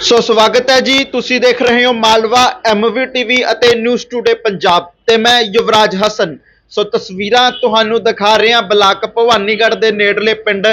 ਸੋ ਸਵਾਗਤ ਹੈ ਜੀ। ਤੁਸੀਂ ਦੇਖ ਰਹੇ ਹੋ ਮਾਲਵਾ ਐਮਵੀ ਟੀਵੀ ਅਤੇ ਨਿਊਜ਼ ਟੂਡੇ ਪੰਜਾਬ ਤੇ ਮੈਂ ਯੁਵਰਾਜ ਹਸਨ। ਸੋ ਤਸਵੀਰਾਂ ਤੁਹਾਨੂੰ ਦਿਖਾ ਰਹੇ ਹਾਂ ਬਲਾਕ ਭਵਾਨੀਗੜ੍ਹ ਦੇ ਨੇੜਲੇ ਪਿੰਡ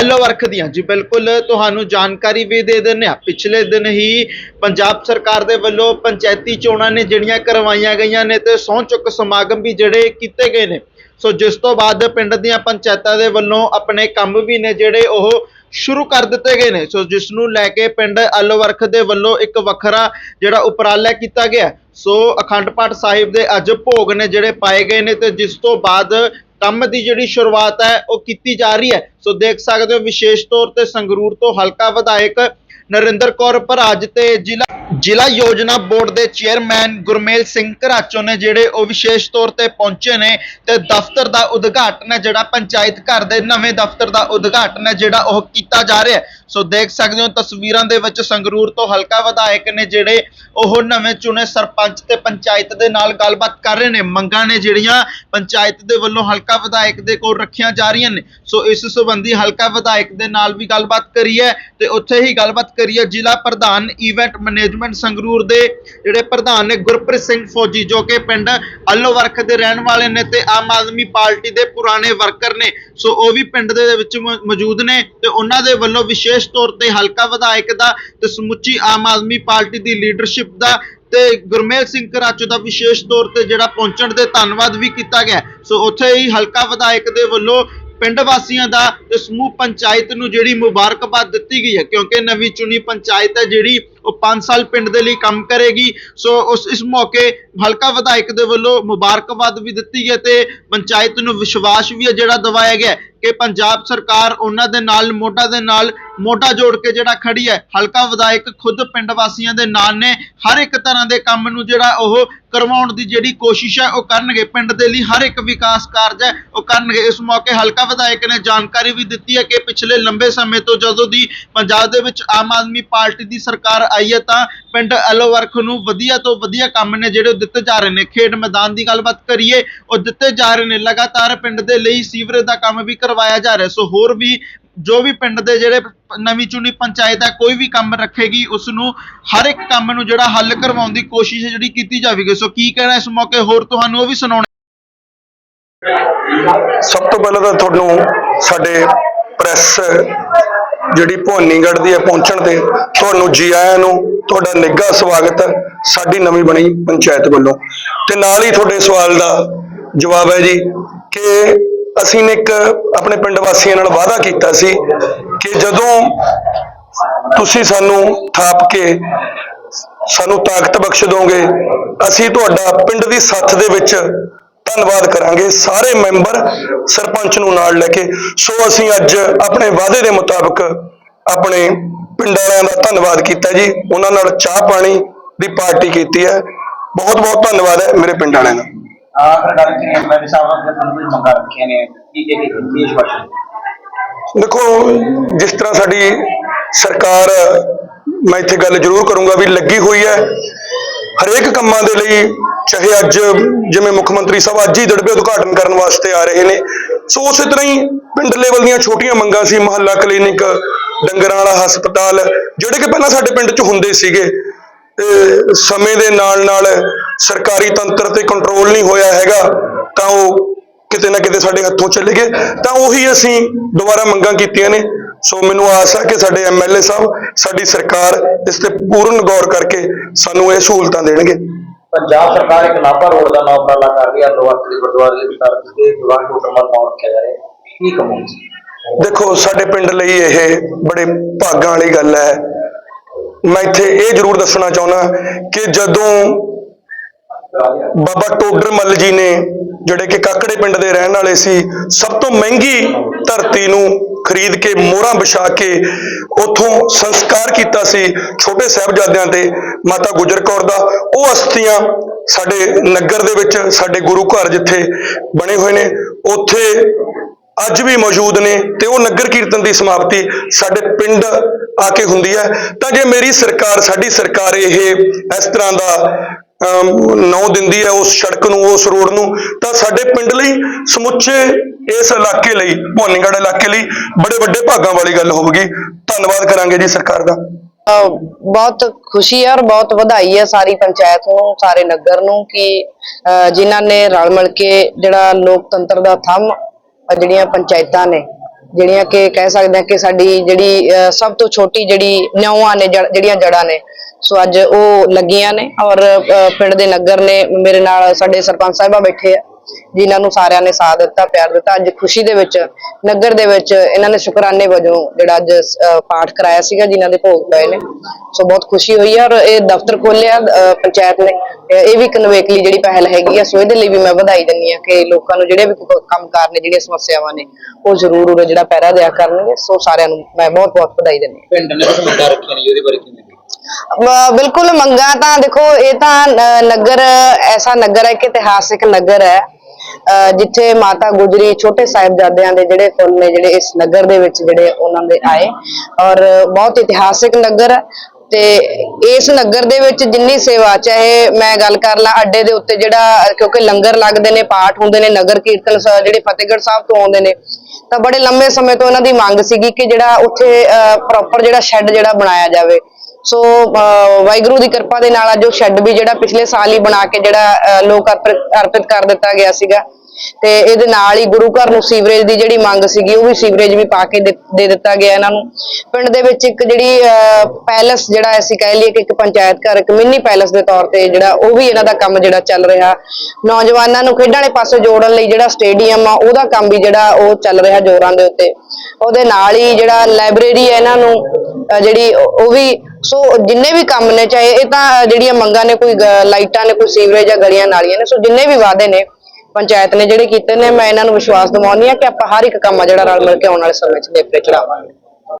ਅਲੋਵਰਖ ਦੀਆਂ। ਜੀ ਬਿਲਕੁਲ, ਤੁਹਾਨੂੰ ਜਾਣਕਾਰੀ ਵੀ ਦੇ ਦਿੰਦੇ ਹਾਂ। ਪਿਛਲੇ ਦਿਨ ਹੀ ਪੰਜਾਬ ਸਰਕਾਰ ਦੇ ਵੱਲੋਂ ਪੰਚਾਇਤੀ ਚੋਣਾਂ ਨੇ ਜਿਹੜੀਆਂ ਕਰਵਾਈਆਂ ਗਈਆਂ ਨੇ ਤੇ ਸਹੁੰ ਚੁੱਕ ਸਮਾਗਮ ਵੀ ਜਿਹੜੇ ਕੀਤੇ ਗਏ ਨੇ। ਸੋ ਜਿਸ ਤੋਂ ਬਾਅਦ ਪਿੰਡ ਦੀਆਂ ਪੰਚਾਇਤਾਂ ਦੇ ਵੱਲੋਂ ਆਪਣੇ ਕੰਮ ਵੀ ਨੇ ਜਿਹੜੇ ਉਹ ਸ਼ੁਰੂ ਕਰ ਦਿੱਤੇ ਗਏ ਨੇ। ਸੋ ਜਿਸ ਨੂੰ ਲੈ ਕੇ ਪਿੰਡ ਅਲੋਵਰਖ ਦੇ ਵੱਲੋਂ ਇੱਕ ਵੱਖਰਾ ਜਿਹੜਾ ਉਪਰਾਲਾ ਕੀਤਾ ਗਿਆ ਸੋ ਅਖੰਡ ਪਾਠ ਸਾਹਿਬ ਦੇ ਅੱਜ ਭੋਗ ਨੇ ਜਿਹੜੇ ਪਾਏ ਗਏ ਨੇ ਤੇ ਜਿਸ ਤੋਂ ਬਾਅਦ ਕੰਮ ਦੀ ਜਿਹੜੀ ਸ਼ੁਰੂਆਤ ਹੈ, ਉਹ ਕੀਤੀ ਜਾ ਰਹੀ ਹੈ। ਸੋ ਦੇਖ ਸਕਦੇ ਹੋ, ਵਿਸ਼ੇਸ਼ ਤੌਰ ਤੇ ਸੰਗਰੂਰ ਤੋਂ ਹਲਕਾ ਵਿਧਾਇਕ ਨਰਿੰਦਰ ਕੌਰ ਭਰਾਜ ਤੇ ਜ਼ਿਲ੍ਹਾ ਜ਼ਿਲ੍ਹਾ ਯੋਜਨਾ ਬੋਰਡ ਦੇ ਚੇਅਰਮੈਨ ਗੁਰਮੇਲ ਸਿੰਘ ਘਰਾਚੋ ਨੇ ਜਿਹੜੇ ਉਹ ਵਿਸ਼ੇਸ਼ ਤੌਰ ਤੇ ਪਹੁੰਚੇ ਨੇ ਤੇ ਦਫ਼ਤਰ ਦਾ ਉਦਘਾਟਨ ਹੈ ਜਿਹੜਾ ਪੰਚਾਇਤ ਘਰ ਦੇ ਨਵੇਂ ਦਫ਼ਤਰ ਦਾ ਉਦਘਾਟਨ ਹੈ ਜਿਹੜਾ ਉਹ ਕੀਤਾ ਜਾ ਰਿਹਾ ਹੈ। ਸੋ ਦੇਖ ਸਕਦੇ ਹੋ ਤਸਵੀਰਾਂ ਦੇ ਵਿੱਚ ਸੰਗਰੂਰ ਤੋਂ ਹਲਕਾ ਵਿਧਾਇਕ ਨੇ ਜਿਹੜੇ ਉਹ ਨਵੇਂ ਚੁਣੇ ਸਰਪੰਚ ਤੇ ਪੰਚਾਇਤ ਦੇ ਨਾਲ ਗੱਲਬਾਤ ਕਰ ਰਹੇ ਨੇ। ਮੰਗਾਂ ਨੇ ਜਿਹੜੀਆਂ ਪੰਚਾਇਤ ਦੇ ਵੱਲੋਂ ਹਲਕਾ ਵਿਧਾਇਕ ਦੇ ਕੋਲ ਰੱਖੀਆਂ ਜਾ ਰਹੀਆਂ ਨੇ। ਸੋ ਇਸ ਸੰਬੰਧੀ ਹਲਕਾ ਵਿਧਾਇਕ ਦੇ ਨਾਲ ਵੀ ਗੱਲਬਾਤ ਕਰੀ ਹੈ ਤੇ ਉੱਥੇ ਹੀ ਗੱਲਬਾਤ ਕਰੀ ਹੈ ਜ਼ਿਲ੍ਹਾ ਪ੍ਰਧਾਨ ਇਵੈਂਟ ਮੈਨੇਜਮੈਂਟ ਸੰਗਰੂਰ ਦੇ ਜਿਹੜੇ ਪ੍ਰਧਾਨ ਨੇ ਗੁਰਪ੍ਰੀਤ ਸਿੰਘ ਫੌਜੀ, ਜੋ ਕਿ ਪਿੰਡ ਅੱਲੋਵਰਖ ਦੇ ਰਹਿਣ ਵਾਲੇ ਨੇ ਤੇ ਆਮ ਆਦਮੀ ਪਾਰਟੀ ਦੇ ਪੁਰਾਣੇ ਵਰਕਰ ਨੇ। ਸੋ ਉਹ ਵੀ ਪਿੰਡ ਦੇ ਵਿੱਚ ਮੌਜੂਦ ਨੇ ਤੇ ਉਹਨਾਂ ਦੇ ਵੱਲੋਂ ਵਿਸ਼ੇਸ਼ ਤੌਰ ਤੇ ਹਲਕਾ ਵਿਧਾਇਕ ਦਾ ਤੇ ਸਮੁੱਚੀ ਆਮ ਆਦਮੀ ਪਾਰਟੀ ਦੀ ਲੀਡਰਸ਼ਿਪ ਦਾ ਤੇ ਗੁਰਮੇਲ ਸਿੰਘ ਕਰਾਚੋ ਦਾ ਵਿਸ਼ੇਸ਼ ਤੌਰ ਤੇ ਜਿਹੜਾ ਪਹੁੰਚਣ ਦੇ ਧੰਨਵਾਦ ਵੀ ਕੀਤਾ ਗਿਆ। ਸੋ ਉੱਥੇ ਹੀ ਹਲਕਾ ਵਿਧਾਇਕ ਦੇ ਵੱਲੋਂ ਪਿੰਡ ਵਾਸੀਆਂ ਦਾ ਤੇ ਸਮੂਹ ਪੰਚਾਇਤ ਨੂੰ ਜਿਹੜੀ ਮੁਬਾਰਕਬਾਦ ਦਿੱਤੀ ਗਈ ਹੈ, ਕਿਉਂਕਿ ਨਵੀਂ ਚੁਣੀ ਪੰਚਾਇਤ ਹੈ ਜਿਹੜੀ ਉਹ 5 ਸਾਲ ਪਿੰਡ ਦੇ ਲਈ ਕੰਮ ਕਰੇਗੀ। ਸੋ ਉਸ, ਇਸ ਮੌਕੇ ਹਲਕਾ ਵਿਧਾਇਕ ਦੇ ਵੱਲੋਂ ਮੁਬਾਰਕਬਾਦ ਵੀ ਦਿੱਤੀ ਗਈ ਹੈ ਤੇ ਪੰਚਾਇਤ ਨੂੰ ਵਿਸ਼ਵਾਸ ਵੀ ਹੈ ਜਿਹੜਾ ਦਵਾਇਆ ਗਿਆ ਕਿ ਪੰਜਾਬ ਸਰਕਾਰ ਉਹਨਾਂ ਦੇ ਨਾਲ, ਮੋਢਾ ਦੇ ਨਾਲ ਮੋਢਾ ਜੋੜ ਕੇ ਜਿਹੜਾ ਖੜੀ ਹੈ, ਹਲਕਾ ਵਿਧਾਇਕ ਖੁਦ ਪਿੰਡ ਵਾਸੀਆਂ ਦੇ ਨਾਲ ਨੇ। ਹਰ ਇੱਕ ਤਰ੍ਹਾਂ ਦੇ ਕੰਮ ਨੂੰ ਜਿਹੜਾ ਉਹ ਕਰਵਾਉਣ ਦੀ ਜਿਹੜੀ ਕੋਸ਼ਿਸ਼ ਹੈ, ਉਹ ਕਰਨਗੇ। ਪਿੰਡ ਦੇ ਲਈ ਹਰ ਇੱਕ ਵਿਕਾਸ ਕਾਰਜ ਹੈ, ਉਹ ਕਰਨਗੇ। ਇਸ ਮੌਕੇ ਹਲਕਾ ਵਿਧਾਇਕ ਨੇ ਜਾਣਕਾਰੀ ਵੀ ਦਿੱਤੀ ਹੈ ਕਿ ਪਿਛਲੇ ਲੰਬੇ ਸਮੇਂ ਤੋਂ ਜਦੋਂ ਦੀ ਪੰਜਾਬ ਦੇ ਵਿੱਚ ਆਮ ਆਦਮੀ ਪਾਰਟੀ ਦੀ ਸਰਕਾਰ ਆਈ ਹੈ, ਤਾਂ ਪਿੰਡ ਐਲੋਵਰਖ ਨੂੰ ਵਧੀਆ ਤੋਂ ਵਧੀਆ ਕੰਮ ਨੇ ਜਿਹੜੇ ਉਹ ਦਿੱਤੇ ਜਾ ਰਹੇ ਨੇ। ਖੇਡ ਮੈਦਾਨ ਦੀ ਗੱਲਬਾਤ ਕਰੀਏ, ਉਹ ਦਿੱਤੇ ਜਾ ਰਹੇ ਨੇ। ਲਗਾਤਾਰ ਪਿੰਡ ਦੇ ਲਈ ਸੀਵਰੇਜ ਦਾ ਕੰਮ ਵੀ ਕਰਵਾਇਆ ਜਾ ਰਿਹਾ। ਸੋ ਹੋਰ ਵੀ, ਜੋ ਵੀ ਪਿੰਡ ਦੇ ਜਿਹੜੇ ਨਵੀਂ ਚੁਣੀ ਪੰਚਾਇਤ ਹੈ, ਕੋਈ ਵੀ ਕੰਮ ਰੱਖੇਗੀ ਉਸ ਨੂੰ ਹਰ ਇੱਕ ਕੰਮ ਨੂੰ ਜਿਹੜਾ ਹੱਲ ਕਰਵਾਉਣ ਦੀ ਕੋਸ਼ਿਸ਼ ਜਿਹੜੀ ਕੀਤੀ ਜਾਵੇਗੀ। ਸੋ ਕੀ ਕਹਿਣਾ ਇਸ ਮੌਕੇ? ਹੋਰ ਤੁਹਾਨੂੰ ਉਹ ਵੀ ਸੁਣਾਉਣਾ? ਸਭ ਤੋਂ ਪਹਿਲਾਂ ਤਾਂ ਤੁਹਾਨੂੰ ਸਾਡੇ ਪ੍ਰੈਸ ਜਿਹੜੀ ਭਵਾਨੀਗੜ੍ਹ ਦੀ ਹੈ ਪਹੁੰਚਣ ਤੇ ਤੁਹਾਨੂੰ ਜੀ ਆਇਆਂ ਨੂੰ ਤੁਹਾਡਾ ਨਿੱਘਾ ਸਵਾਗਤ ਹੈ, ਸਾਡੀ ਨਵੀਂ ਬਣੀ ਪੰਚਾਇਤ ਵੱਲੋਂ। ਤੇ ਨਾਲ ਹੀ ਤੁਹਾਡੇ ਸਵਾਲ ਦਾ ਜਵਾਬ ਹੈ ਜੀ ਕਿ ਅਸੀਂ ਨੇ ਇੱਕ ਆਪਣੇ ਪਿੰਡ ਵਾਸੀਆਂ ਨਾਲ ਵਾਅਦਾ ਕੀਤਾ ਸੀ ਕਿ ਜਦੋਂ ਤੁਸੀਂ ਸਾਨੂੰ ਥਾਪ ਕੇ ਸਾਨੂੰ ਤਾਕਤ ਬਖਸ਼ ਦੋਗੇ। ਅਸੀਂ ਤੁਹਾਡਾ ਪਿੰਡ ਦੀ ਸੱਥ ਦੇ ਵਿੱਚ ਧੰਨਵਾਦ ਕਰਾਂਗੇ। ਸਾਰੇ ਮੈਂਬਰ ਸਰਪੰਚ ਨੂੰ ਨਾਲ ਲੈ ਕੇ। ਸੋ ਅਸੀਂ ਅੱਜ ਆਪਣੇ ਵਾਅਦੇ ਦੇ ਮੁਤਾਬਕ ਆਪਣੇ ਪਿੰਡ ਵਾਲਿਆਂ ਦਾ ਧੰਨਵਾਦ ਕੀਤਾ ਜੀ। ਉਹਨਾਂ ਨਾਲ ਚਾਹ ਪਾਣੀ ਦੀ ਪਾਰਟੀ ਕੀਤੀ ਹੈ। ਬਹੁਤ ਬਹੁਤ ਧੰਨਵਾਦ ਹੈ ਮੇਰੇ ਪਿੰਡ ਵਾਲਿਆਂ ਦਾ। ਆਖਰ ਗੱਲ ਕੀ ਹੈ? ਮੇਰੇ ਸਾਹਿਬ ਨੇ ਤੁਹਾਨੂੰ ਕੁਝ ਮੰਗਾ ਰੱਖੀਆਂ ਨੇ। ਕੀ ਕੀ ਕੀ ਵਿਸ਼ਵਾਸ ਦੇਖੋ ਜਿਸ ਤਰ੍ਹਾਂ ਸਾਡੀ ਸਰਕਾਰ ਮੈਂ ਇੱਥੇ ਗੱਲ ਜ਼ਰੂਰ ਕਰੂੰਗਾ ਵੀ ਲੱਗੀ ਹੋਈ ਹੈ। ਹਰੇਕ ਕੰਮਾਂ ਦੇ ਲਈ, ਚਾਹੇ ਅੱਜ ਜਿਵੇਂ ਮੁੱਖ ਮੰਤਰੀ ਸਾਹਿਬ ਅੱਜ ਹੀ ਦੜਬੇ ਉਦਘਾਟਨ ਕਰਨ ਵਾਸਤੇ ਆ ਰਹੇ ਨੇ, ਸੋ ਉਸੇ ਤਰ੍ਹਾਂ ਹੀ ਪਿੰਡ ਲੈਵਲ ਦੀਆਂ ਛੋਟੀਆਂ ਮੰਗਾਂ ਸੀ, ਮਹੱਲਾ ਕਲੀਨਿਕ ਡੰਗਰਾਂ ਵਾਲਾ ਹਸਪਤਾਲ, ਜਿਹੜੇ ਕਿ ਪਹਿਲਾਂ ਸਾਡੇ ਪਿੰਡ 'ਚ ਹੁੰਦੇ ਸੀਗੇ। ਤੇ ਸਮੇਂ ਦੇ ਨਾਲ ਨਾਲ ਸਰਕਾਰੀ ਤੰਤਰ ਤੇ ਕੰਟਰੋਲ ਨਹੀਂ ਹੋਇਆ ਹੈਗਾ, ਤਾਂ ਉਹ ਕਿਤੇ ਨਾ ਕਿਤੇ ਸਾਡੇ ਹੱਥੋਂ ਚਲੇ ਗਏ। ਤਾਂ ਉਹੀ ਅਸੀਂ ਦੁਬਾਰਾ ਮੰਗਾਂ ਕੀਤੀਆਂ ਨੇ। ਸੋ ਮੈਨੂੰ ਆਸ ਹੈ ਕਿ ਸਾਡੇ ਐਮਐਲਏ ਸਾਹਿਬ ਸਾਡੀ ਸਰਕਾਰ ਇਸ ਤੇ ਪੂਰਨ ਗੌਰ ਕਰਕੇ ਸਾਨੂੰ ਇਹ ਸਹੂਲਤਾਂ ਦੇਣਗੇ। ਪੰਜਾਬ ਸਰਕਾਰ ਇੱਕ ਨਾਭਾ ਰੋਡ ਦਾ ਨਾਮ ਉਪਰਾਲਾ ਕਰ ਰਹੀ ਹੈ। ਦੇ ਗੁਰਦੁਆਰੇ ਦੀ ਤਰਫ ਤੇ ਦੀਵਾਨ ਟੋਟਲ ਨਾਮ ਰੱਖਿਆ ਜਾ ਰਿਹਾ ਕੀ ਕਮੋਗੇ ਦੇਖੋ ਸਾਡੇ ਪਿੰਡ ਲਈ ਇਹ ਬੜੇ ਭਾਗਾਂ ਵਾਲੀ ਗੱਲ ਹੈ। ਮੈਂ ਇੱਥੇ ਇਹ ਜ਼ਰੂਰ ਦੱਸਣਾ ਚਾਹੁੰਦਾ ਕਿ ਜਦੋਂ ਬਾਬਾ ਟੋਡਰ ਮੱਲ ਜੀ ਨੇ ਜਿਹੜੇ ਕਿ ਕਾਕੜੇ ਪਿੰਡ ਦੇ ਰਹਿਣ ਵਾਲੇ ਸੀ ਸਭ ਤੋਂ ਮਹਿੰਗੀ ਧਰਤੀ ਨੂੰ ਖਰੀਦ ਕੇ ਮੋਹਰਾਂ ਵਿਛਾ ਕੇ ਉਥੋਂ ਸੰਸਕਾਰ ਕੀਤਾ ਸੀ ਛੋਟੇ ਸਾਹਿਬਜ਼ਾਦਿਆਂ ਤੇ ਮਾਤਾ ਗੁਜਰ ਕੌਰ ਦਾ। ਉਹ ਅਸਥੀਆਂ ਸਾਡੇ ਨਗਰ ਦੇ ਵਿੱਚ, ਸਾਡੇ ਗੁਰੂ ਘਰ ਜਿੱਥੇ ਬਣੇ ਹੋਏ ਨੇ, ਉੱਥੇ ਅੱਜ ਵੀ ਮੌਜੂਦ ਨੇ ਤੇ ਉਹ ਨਗਰ ਕੀਰਤਨ ਦੀ ਸਮਾਪਤੀ ਸਾਡੇ ਪਿੰਡ ਆ ਕੇ ਹੁੰਦੀ ਹੈ। ਤਾਂ ਜੇ ਮੇਰੀ ਸਰਕਾਰ, ਸਾਡੀ ਸਰਕਾਰ ਇਹ ਇਸ ਤਰ੍ਹਾਂ ਦਾ ਨੌ ਦਿੰਦੀ ਹੈ ਉਸ ਸੜਕ ਨੂੰ, ਉਸ ਰੋਡ ਨੂੰ। ਤਾਂ ਸਾਡੇ ਪਿੰਡ ਲਈ ਸਮੁੱਚੇ ਇਸ ਇਲਾਕੇ ਲਈ, ਭਵਾਨੀਗੜ੍ਹ ਇਲਾਕੇ ਲਈ ਬੜੇ ਵੱਡੇ ਭਾਗਾਂ ਵਾਲੀ ਗੱਲ ਹੋਵੇਗੀ। ਧੰਨਵਾਦ ਕਰਾਂਗੇ ਜੀ ਸਰਕਾਰ ਦਾ। ਬਹੁਤ ਖੁਸ਼ੀ ਹੈ ਔਰ ਬਹੁਤ ਵਧਾਈ ਹੈ ਸਾਰੀ ਪੰਚਾਇਤ ਨੂੰ, ਸਾਰੇ ਨਗਰ ਨੂੰ ਕਿ ਅਹ ਜਿਨ੍ਹਾਂ ਨੇ ਰਲ ਮਿਲ ਕੇ ਜਿਹੜਾ ਲੋਕਤੰਤਰ ਦਾ ਥੰਮ ਜਿਹੜੀਆਂ ਪੰਚਾਇਤਾਂ ਨੇ ਜਿਹੜੀਆਂ ਕਿ ਕਹਿ ਸਕਦੇ ਹਾਂ ਕਿ ਸਾਡੀ ਜਿਹੜੀ, ਅਹ, ਸਭ ਤੋਂ ਛੋਟੀ ਜਿਹੜੀ ਨਿਉਆਂ ਨੇ ਜੜ- ਜਿਹੜੀਆਂ ਜੜਾਂ ਨੇ, ਸੋ ਅੱਜ ਉਹ ਲੱਗੀਆਂ ਨੇ ਔਰ ਪਿੰਡ ਦੇ ਨਗਰ ਨੇ ਮੇਰੇ ਨਾਲ ਸਾਡੇ ਸਰਪੰਚ ਸਾਹਿਬਾ ਬੈਠੇ ਆ। ਜਿਨ੍ਹਾਂ ਨੂੰ ਸਾਰਿਆਂ ਨੇ ਸਾਥ ਦਿੱਤਾ ਪਿਆਰ ਦਿੱਤਾ। ਅੱਜ ਖੁਸ਼ੀ ਦੇ ਵਿੱਚ ਨਗਰ ਦੇ ਵਿੱਚ ਇਹਨਾਂ ਨੇ ਸ਼ੁਕਰਾਨੇ ਵਜੋਂ ਜਿਹੜਾ ਅੱਜ ਪਾਠ ਕਰਾਇਆ ਸੀਗਾ ਜਿਨ੍ਹਾਂ ਦੇ ਭੋਗ ਪਏ ਨੇ। ਸੋ ਬਹੁਤ ਖੁਸ਼ੀ ਹੋਈ ਹੈ ਔਰ ਇਹ ਦਫ਼ਤਰ ਖੋਲਿਆ ਪੰਚਾਇਤ ਨੇ। ਇਹ ਵੀ ਇੱਕ ਨਵੇਕਲੀ ਜਿਹੜੀ ਪਹਿਲ ਹੈਗੀ ਆ ਸੋ ਇਹਦੇ ਲਈ ਵੀ ਮੈਂ ਵਧਾਈ ਦਿੰਦੀ ਆ ਕਿ ਲੋਕਾਂ ਨੂੰ ਜਿਹੜੇ ਵੀ ਕੰਮਕਾਰ ਨੇ ਜਿਹੜੀਆਂ ਸਮੱਸਿਆਵਾਂ ਨੇ ਉਹ ਜ਼ਰੂਰ ਉਰੇ ਜਿਹੜਾ ਪਹਿਰਾ ਦਿਆ ਕਰਨਗੇ। ਸੋ ਸਾਰਿਆਂ ਨੂੰ ਮੈਂ ਬਹੁਤ ਬਹੁਤ ਵਧਾਈ ਦਿੰਦੀ ਹਾਂ। ਪਿੰਡ ਨੇ ਕੁਝ ਮੁੱਦਾ ਰੱਖਿਆ ਨਹੀਂ ਉਹਦੇ ਬਾਰੇ ਬ- ਬਿਲਕੁਲ ਮੰਗਾ ਤਾਂ ਦੇਖੋ ਇਹ ਤਾਂ ਨਗਰ ਐਸਾ ਨਗਰ ਹੈ ਕਿ ਇਤਿਹਾਸਿਕ ਨਗਰ ਹੈ। ਜਿੱਥੇ ਮਾਤਾ ਗੁਜਰੀ ਛੋਟੇ ਸਾਹਿਬਜ਼ਾਦਿਆਂ ਦੇ ਜਿਹੜੇ ਫੁੱਲ ਨੇ, ਜਿਹੜੇ ਇਸ ਨਗਰ ਦੇ ਵਿੱਚ ਜਿਹੜੇ ਉਹਨਾਂ ਦੇ ਆਏ। ਔਰ ਬਹੁਤ ਇਤਿਹਾਸਿਕ ਨਗਰ ਹੈ ਤੇ ਇਸ ਨਗਰ ਦੇ ਵਿੱਚ ਜਿੰਨੀ ਸੇਵਾ, ਚਾਹੇ ਮੈਂ ਗੱਲ ਕਰ ਲਾਂ ਅੱਡੇ ਦੇ ਉੱਤੇ ਜਿਹੜਾ, ਕਿਉਂਕਿ ਲੰਗਰ ਲੱਗਦੇ ਨੇ, ਪਾਠ ਹੁੰਦੇ ਨੇ, ਨਗਰ ਕੀਰਤਨ ਜਿਹੜੇ ਫਤਿਹਗੜ੍ਹ ਸਾਹਿਬ ਤੋਂ ਆਉਂਦੇ ਨੇ। ਤਾਂ ਬੜੇ ਲੰਮੇ ਸਮੇਂ ਤੋਂ ਇਹਨਾਂ ਦੀ ਮੰਗ ਸੀਗੀ ਕਿ ਜਿਹੜਾ ਉੱਥੇ ਪ੍ਰੋਪਰ ਜਿਹੜਾ ਸ਼ੈੱਡ ਜਿਹੜਾ ਬਣਾਇਆ ਜਾਵੇ। ਸੋ ਅਹ, ਵਾਹਿਗੁਰੂ ਦੀ ਕਿਰਪਾ ਦੇ ਨਾਲ ਅੱਜ ਉਹ ਸ਼ੈੱਡ ਵੀ ਜਿਹੜਾ ਪਿਛਲੇ ਸਾਲ ਹੀ ਬਣਾ ਕੇ ਜਿਹੜਾ ਅਹ, ਲੋਕ ਅਰਪਿਤ ਕਰ ਦਿੱਤਾ ਗਿਆ ਸੀਗਾ। ਤੇ ਇਹਦੇ ਨਾਲ ਹੀ ਗੁਰੂ ਘਰ ਨੂੰ ਸੀਵਰੇਜ ਦੀ ਜਿਹੜੀ ਮੰਗ ਸੀਗੀ ਉਹ ਵੀ ਸੀਵਰੇਜ ਵੀ ਪਾ ਕੇ ਦੇ ਦਿੱਤਾ ਗਿਆ ਇਹਨਾਂ ਨੂੰ। ਪਿੰਡ ਦੇ ਵਿੱਚ ਇੱਕ ਜਿਹੜੀ ਅਹ, ਪੈਲਸ ਜਿਹੜਾ ਅਸੀਂ ਕਹਿ ਲਈਏ ਕਿ ਇੱਕ ਪੰਚਾਇਤ ਘਰ ਇੱਕ ਮਿੰਨੀ ਪੈਲਸ ਦੇ ਤੌਰ ਤੇ ਜਿਹੜਾ ਉਹ ਵੀ ਇਹਨਾਂ ਦਾ ਕੰਮ ਜਿਹੜਾ ਚੱਲ ਰਿਹਾ। ਨੌਜਵਾਨਾਂ ਨੂੰ ਖੇਡਾਂ ਵਾਲੇ ਪਾਸੇ ਜੋੜਨ ਲਈ ਜਿਹੜਾ ਸਟੇਡੀਅਮ ਆ ਉਹਦਾ ਕੰਮ ਵੀ ਜਿਹੜਾ ਉਹ ਚੱਲ ਰਿਹਾ ਜ਼ੋਰਾਂ ਦੇ ਉੱਤੇ। ਉਹਦੇ ਨਾਲ ਹੀ ਜਿਹੜਾ ਲਾਇਬ੍ਰੇਰੀ ਹੈ ਇਹਨਾਂ ਨੂੰ ਅਹ ਜਿਹੜੀ ਉਹ ਵੀ ਸੋ ਜਿੰਨੇ ਵੀ ਕੰਮ ਨੇ, ਚਾਹੇ ਇਹ ਤਾਂ ਜਿਹੜੀਆਂ ਮੰਗਾਂ ਨੇ, ਕੋਈ ਲਾਈਟਾਂ ਨੇ, ਕੋਈ ਸੀਵਰੇਜ ਜਾਂ ਗਲੀਆਂ ਨਾਲੀਆਂ ਨੇ ਸੋ ਜਿੰਨੇ ਵੀ ਵਾਅਦੇ ਨੇ, ਪੰਚਾਇਤ ਨੇ ਜਿਹੜੇ ਕੀਤੇ ਨੇ, ਮੈਂ ਇਹਨਾਂ ਨੂੰ ਵਿਸ਼ਵਾਸ ਦਿਵਾਉਂਦੀ ਹਾਂ ਕਿ ਆਪਾਂ ਹਰ ਇੱਕ ਕੰਮ ਆ ਜਿਹੜਾ ਰਲ ਮਿਲ ਕੇ ਆਉਣ ਵਾਲੇ ਸਮੇਂ 'ਚ ਨੇਪਰੇ ਚੜਾਵਾਂਗੇ।